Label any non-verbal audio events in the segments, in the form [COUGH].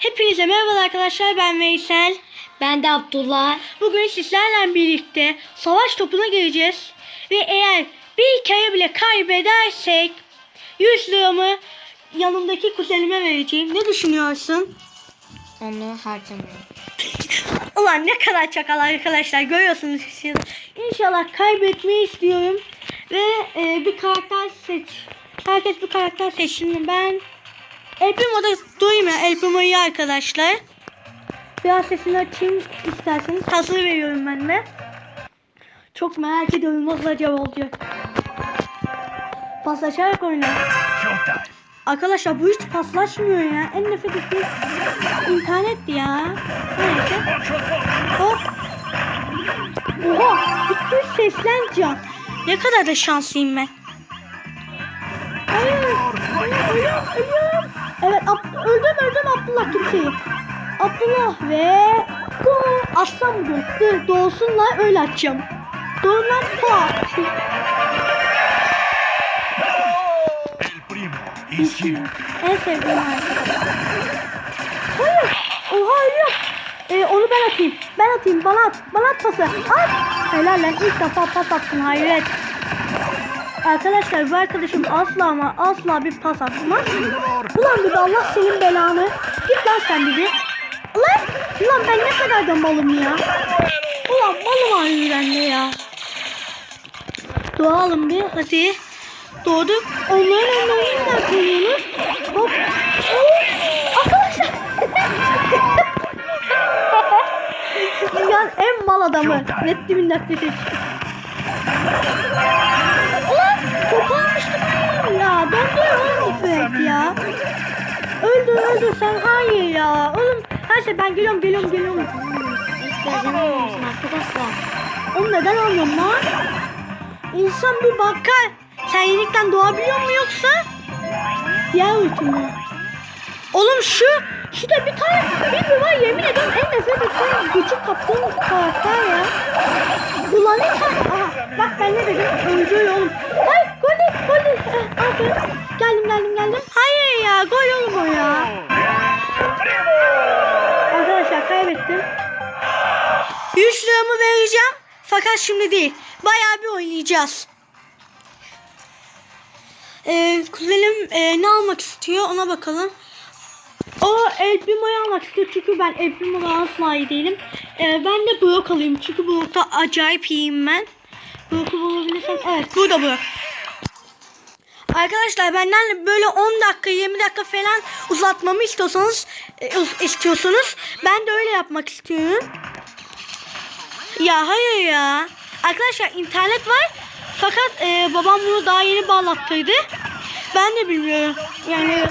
Hepinize merhaba arkadaşlar ben Veysel. Ben de Abdullah. Bugün sizlerle birlikte savaş topuna gireceğiz. Ve eğer bir kere bile kaybedersek 100 liramı yanımdaki kuzenime vereceğim. Ne düşünüyorsun? Onu harcamayın. [LAUGHS] Ulan ne kadar çakal arkadaşlar görüyorsunuz siz. İnşallah kaybetmeyi istiyorum. Ve e, bir karakter seç. Herkes bir karakter seçsin. Ben El Primo'da durayım ya. El Primo'yu arkadaşlar. Biraz sesini açayım isterseniz. Hazır veriyorum ben de. Çok merak ediyorum nasıl acaba olacak. Paslaşarak oyna. Showtime. Arkadaşlar bu hiç paslaşmıyor ya. En nefret ettiğim internetti ya. Neyse. Hop. Oha. 200 seslen can. Ne kadar da şanslıyım ben. Hayır. Hayır. Ölüyorum. Ölüyorum. Evet. Ab- öldüm öldüm Abdullah kimseyi. Abdullah ve gol. Aslan. Dur doğsunlar öyle atacağım. Doğumlar pa. El primo is here. En sevdiğim arkadaş. Hayır. Oha ölüyor. Ee, onu ben atayım. Ben atayım. Bana at. Bana at pası. At. Helal lan. İlk defa pas attın. Hayret. Arkadaşlar bu arkadaşım asla ama asla bir pas atmaz. Ulan bir de Allah senin belanı. Git lan sen bir. Ulan, ulan ben ne kadar da malım ya. Ulan malım harbiden de ya. Doğalım bir hadi. Doğduk. Onların onların da koyuyoruz. Hop. Arkadaşlar. [LAUGHS] Dünyanın en mal adamı. Net dibin dakikası. Ya. Döndür oğlum İffet ya. Öldür öldür sen hayır ya. Oğlum her şey ben geliyorum geliyorum geliyorum. İhtiyacını almışsın arkadaşlar. Oğlum neden almıyorum lan? İnsan bir bakar. Sen yenikten doğabiliyor mu yoksa? Diğer ultimi. Oğlum şu, şurada bir tane bir var yemin ediyorum en nefret ettiğim gıcık kaptığım karakter ya. Kullanırken, aha bak ben ne dedim, öldürüyor oğlum. Hayır gol değil, gol değil. Eh, aferin. Geldim geldim geldim. Hayır ya, gol oğlum o ya. Arkadaşlar kaybettim. 100 liramı vereceğim. Fakat şimdi değil. Bayağı bir oynayacağız. Ee, kuzenim e, ne almak istiyor ona bakalım. O El Primo'yu almak istiyor çünkü ben El Primo'da asla iyi değilim. Ee, ben de Brock alayım çünkü Brock'ta acayip iyiyim ben. Brock'u bulabilirsem evet burada Brock. Arkadaşlar benden böyle 10 dakika 20 dakika falan uzatmamı istiyorsanız e, istiyorsunuz ben de öyle yapmak istiyorum. Ya hayır ya. Arkadaşlar internet var. Fakat e, babam bunu daha yeni bağlattıydı. Ben de bilmiyorum. Yani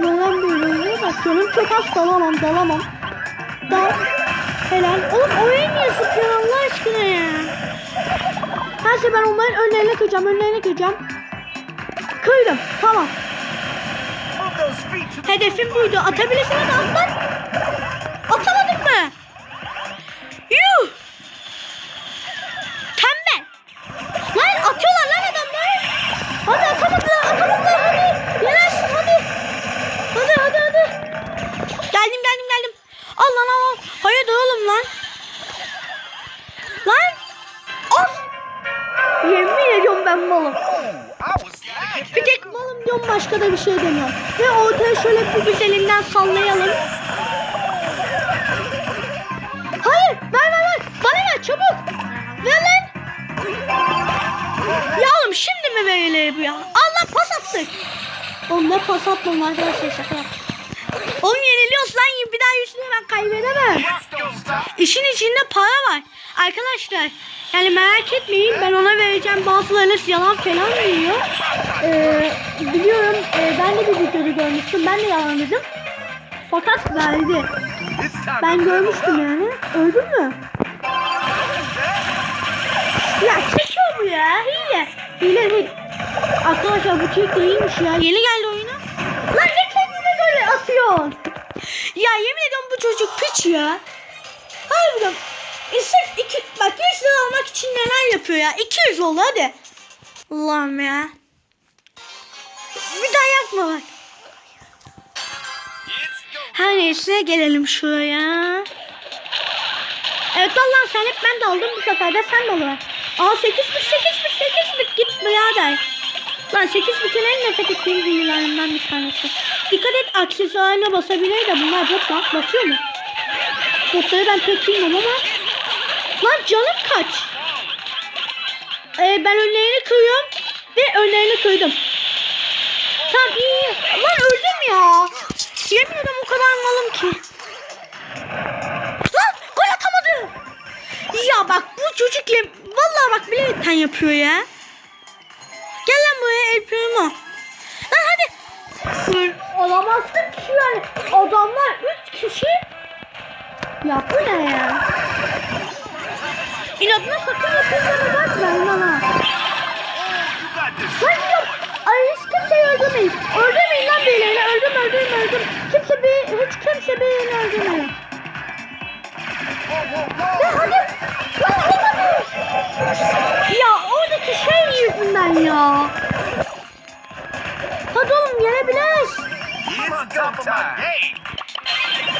neden böyle? Bak canım çok az dalamam dalamam. Dal. Helal. Oğlum oraya niye sıkıyorsun Allah aşkına ya? Her şey ben onların önlerine kıracağım. Önlerine kıracağım. Kırdım. Tamam. Hedefim buydu. Atabilirsin hadi at Bir tek malım diyorum başka da bir şey demiyorum. Ve ortaya şöyle bir güzelinden sallayalım. Hayır ver ver ver. Bana ver çabuk. Ver lan. Ya oğlum şimdi mi verilir bu ya? Allah pas attık. Oğlum ne pas atmam arkadaşlar şaka yap. Oğlum yeniliyoruz lan bir daha yüzünü ben kaybedemem. İşin içinde para var. Arkadaşlar yani merak etmeyin ben ona vereceğim bazılarınız yalan falan veriyor. Ee, biliyorum e, ben de bir videoda görmüştüm ben de yalan dedim. Fakat verdi. Ben görmüştüm yani. Öldün mü? Ya çekiyor bu ya. Hile. Hile değil. Arkadaşlar bu çek de iyiymiş ya. Yeni geldi oyuna. Lan ne böyle atıyorsun? Ya yemin ediyorum bu çocuk piç ya. Harbiden. E sırf iki, bak 100 lira almak için neler yapıyor ya. 200 oldu hadi. Allah'ım ya. Bir daha yapma bak. Her neyse gelelim şuraya. Evet lan sen hep ben de aldım bu sefer de sen de alır. Aa 8 bit 8 bit 8 bit git birader. Lan 8 bitin en nefret ettiğim büyülerimden bir tanesi. Dikkat et aksesuarına basabilir de bunlar bot lan basıyor mu? Botları ben pek bilmiyorum ama. Lan canım kaç? Ee, ben önlerini kırıyorum ve önlerini kırdım. Tamam iyi. Lan öldüm ya. Yemin ederim o kadar malım ki. Lan gol atamadı. Ya bak bu çocuk ya. Vallahi bak bilerekten yapıyor ya. Gel lan buraya El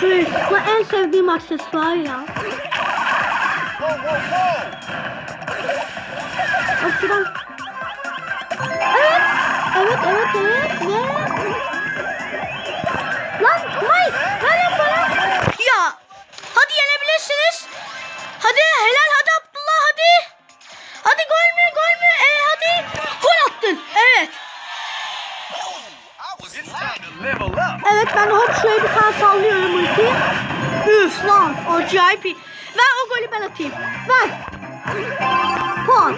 Chris, bu en sevdiğim aksesuar ya. Şuradan. Evet. Evet, evet, evet. Ve... Lan Mike, lan bana. Ya. Hadi yenebilirsiniz. Hadi helal Evet ben hop şöyle bir tane sallıyorum ulti. Üf lan acayip iyi. Ver o golü ben atayım. Ver. Puan.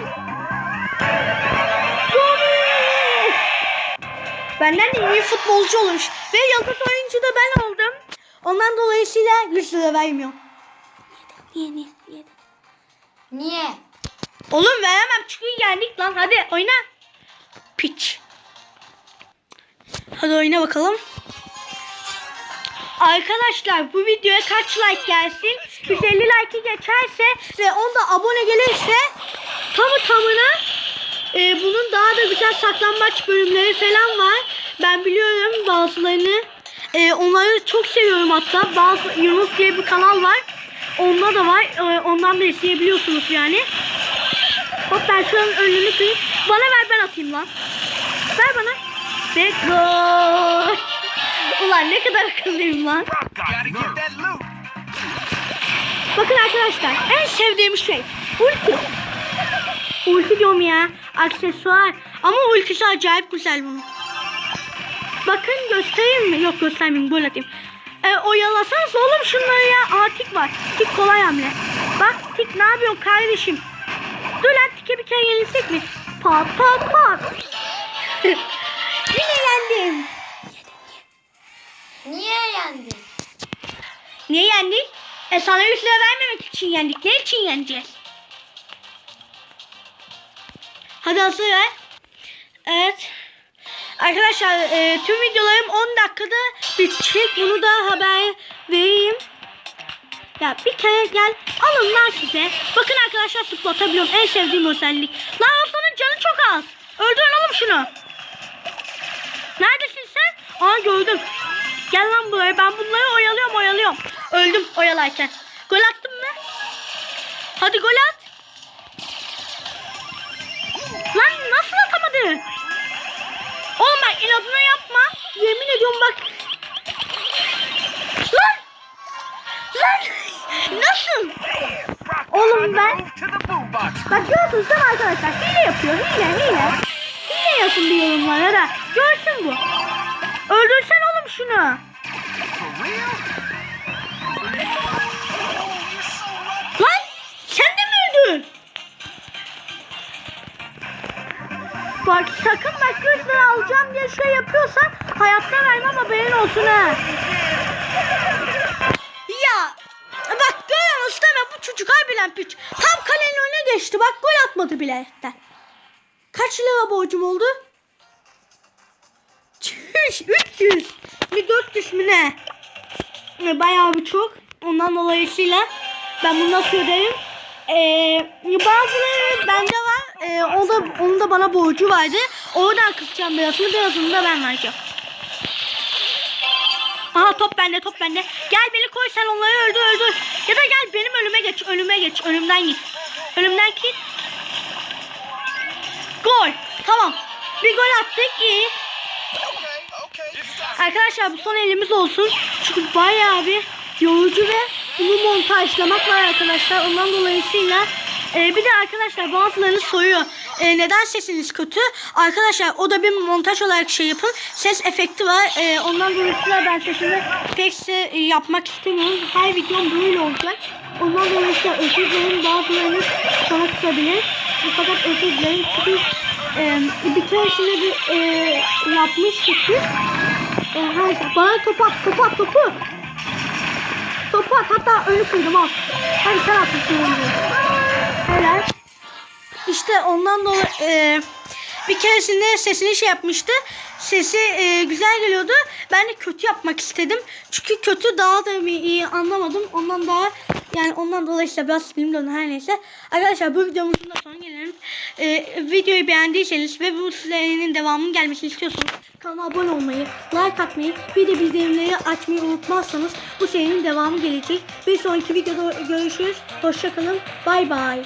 Gol. Benden de iyi futbolcu olmuş. Ve yıldız oyuncu da ben oldum. Ondan dolayısıyla 100 lira vermiyorum. Niye niye niye? Niye? Oğlum veremem çünkü yendik lan hadi oyna. Piç. Hadi oyna bakalım. Arkadaşlar bu videoya kaç like gelsin? 150 like'ı geçerse ve onda abone gelirse tamı tamına e, bunun daha da güzel saklambaç bölümleri falan var. Ben biliyorum bazılarını. E, onları çok seviyorum hatta. Bazı Yunus diye bir kanal var. Onda da var. E, ondan da izleyebiliyorsunuz yani. Hop ben şu an önünü kırayım. Bana ver ben atayım lan. Ver bana. Ve gol. Ulan ne kadar akıllıyım lan. Bakın arkadaşlar en sevdiğim şey ulti. Ulti diyorum ya. Aksesuar. Ama ultisi acayip güzel bunun. Bakın göstereyim mi? Yok göstermeyeyim. Gol atayım. E, oyalasanız oğlum şunları ya. Aa tik var. Tik kolay hamle. Bak tik ne yapıyorsun kardeşim? Dur lan tike bir kere yenilsek mi? Pat pat pat. [LAUGHS] Yine yendim. Niye yendin? Niye yendik? E sana 100 lira vermemek için yendik. Ne için yeneceğiz? Hadi hazır ver. Evet. Arkadaşlar e, tüm videolarım 10 dakikada bitecek. Bunu da haber vereyim. Ya bir kere gel alın lan size. Bakın arkadaşlar zıplatabiliyorum. En sevdiğim özellik. Lan aslanın canı çok az. Öldürün oğlum şunu. Neredesin sen? Aa gördüm. Gel lan buraya. Ben bunları oyalıyorum oyalıyorum. Öldüm oyalarken. Gol attın mı? Hadi gol at. Lan nasıl atamadı? Oğlum bak inadına yapma. Yemin ediyorum bak. Lan! Lan! Nasıl? Oğlum ben-. Bak görüyorsunuz değil mi arkadaşlar? Hile yapıyor. Hile hile. Hile yapın bir yorumlara da. Görsün bu. Öldürsen oğlum şunu. Lan sen de mi öldün? Bak sakın bak 100 lira alacağım diye şey yapıyorsan hayatta vermem haberin olsun ha. Ya bak değil mi? Bu çocuk harbiden piç. Tam kalenin önüne geçti bak gol atmadı bile. Kaç lira borcum oldu? Çüş 300 mi 400 mü ne? Bayağı bir çok. Ondan dolayısıyla ben bunu nasıl öderim? Ee, bazıları bende var. Ee, o da, onun da bana borcu vardı. Oradan kısacağım birazını. Birazını da ben vereceğim. Aha top bende top bende. Gel beni koy sen onları öldür öldür. Ya da gel benim önüme geç önüme geç önümden git. Önümden git. Gol. Tamam. Bir gol attık iyi. Arkadaşlar bu son elimiz olsun. Çünkü bayağı bir yorucu ve bunu montajlamak var arkadaşlar. Ondan dolayısıyla e, bir de arkadaşlar bazılarını soruyor. E, neden sesiniz kötü? Arkadaşlar o da bir montaj olarak şey yapın. Ses efekti var. E, ondan dolayısıyla ben sesimi pek de e, yapmak istemiyorum. Her videom böyle olacak. Ondan dolayısıyla özür dilerim. Bazılarınız sana kısabilir. Fakat özür dilerim. Çünkü e, bir keresinde bir e, yapmıştık. Her, bana topu at, topu at, topu. Topu at, hatta önü kırdım al. Hadi sen atmışsın. Helal. İşte ondan dolayı e, bir keresinde sesini şey yapmıştı. Sesi e, güzel geliyordu. Ben de kötü yapmak istedim. Çünkü kötü daha da iyi anlamadım. Ondan daha yani ondan dolayı işte biraz bilmiyorum her neyse. Arkadaşlar bu videomuzun da sonuna gelelim. E, videoyu beğendiyseniz ve bu serinin devamının gelmesini istiyorsanız kanala abone olmayı, like atmayı, bir de bildirimleri açmayı unutmazsanız bu serinin devamı gelecek. Bir sonraki videoda görüşürüz. Hoşçakalın. Bay bay.